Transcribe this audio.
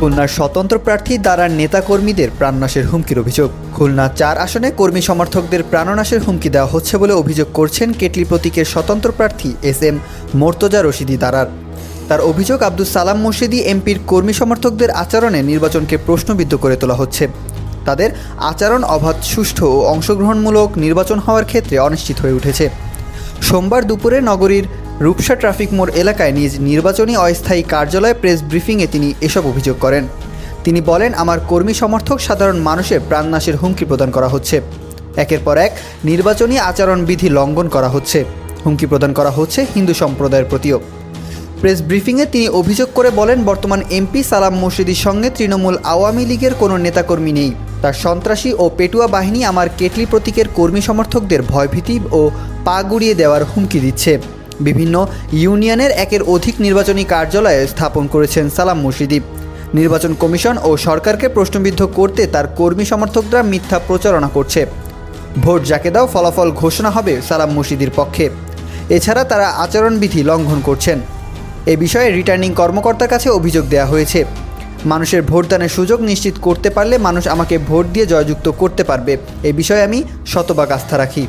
খুলনার স্বতন্ত্র প্রার্থী দ্বারার নেতাকর্মীদের প্রাণনাশের হুমকির অভিযোগ। খুলনা চার আসনে কর্মী সমর্থকদের প্রাণনাশের হুমকি দেওয়া হচ্ছে বলে অভিযোগ করছেন কেটলি প্রতীকের স্বতন্ত্র প্রার্থী এস এম মোর্তজা রশিদি দারার তার অভিযোগ আব্দুল সালাম মুর্শিদি এমপির কর্মী সমর্থকদের আচরণে নির্বাচনকে প্রশ্নবিদ্ধ করে তোলা হচ্ছে। তাদের আচরণ অবাধ, সুষ্ঠু ও অংশগ্রহণমূলক নির্বাচন হওয়ার ক্ষেত্রে অনিশ্চিত হয়ে উঠেছে। সোমবার দুপুরে নগরীর রূপসা ট্রাফিক মোড় এলাকায় নিজ নির্বাচনী অস্থায়ী কার্যালয়ে প্রেস ব্রিফিংয়ে তিনি এসব অভিযোগ করেন। তিনি বলেন, আমার কর্মী সমর্থক সাধারণ মানুষের প্রাণনাশের হুমকি প্রদান করা হচ্ছে। একের পর এক নির্বাচনী আচরণবিধি লঙ্ঘন করা হচ্ছে। হুমকি প্রদান করা হচ্ছে হিন্দু সম্প্রদায়ের প্রতিও। প্রেস ব্রিফিংয়ে তিনি অভিযোগ করে বলেন, বর্তমান এমপি সালাম মুর্শিদির সঙ্গে তৃণমূল আওয়ামী লীগের কোনো নেতাকর্মী নেই। তার সন্ত্রাসী ও পেটুয়া বাহিনী আমার কেটলি প্রতীকের কর্মী সমর্থকদের ভয়ভীতি ও পা গুড়িয়ে দেওয়ার হুমকি দিচ্ছে। বিভিন্ন ইউনিয়নের একের অধিক নির্বাচনী কার্যালয়ে স্থাপন করেছেন সালাম মুর্শিদি। নির্বাচন কমিশন ও সরকারকে প্রশ্নবিদ্ধ করতে তার কর্মী সমর্থকরা মিথ্যা প্রচারণা করছে। ভোট যাকে দাও, ফলাফল ঘোষণা হবে সালাম মুর্শিদির পক্ষে। এছাড়া তারা আচরণবিধি লঙ্ঘন করছেন। এ বিষয়ে রিটার্নিং কর্মকর্তার কাছে অভিযোগ দেওয়া হয়েছে। মানুষের ভোটদানের সুযোগ নিশ্চিত করতে পারলে মানুষ আমাকে ভোট দিয়ে জয়যুক্ত করতে পারবে। এ বিষয়ে আমি শতভাগ আস্থা রাখি।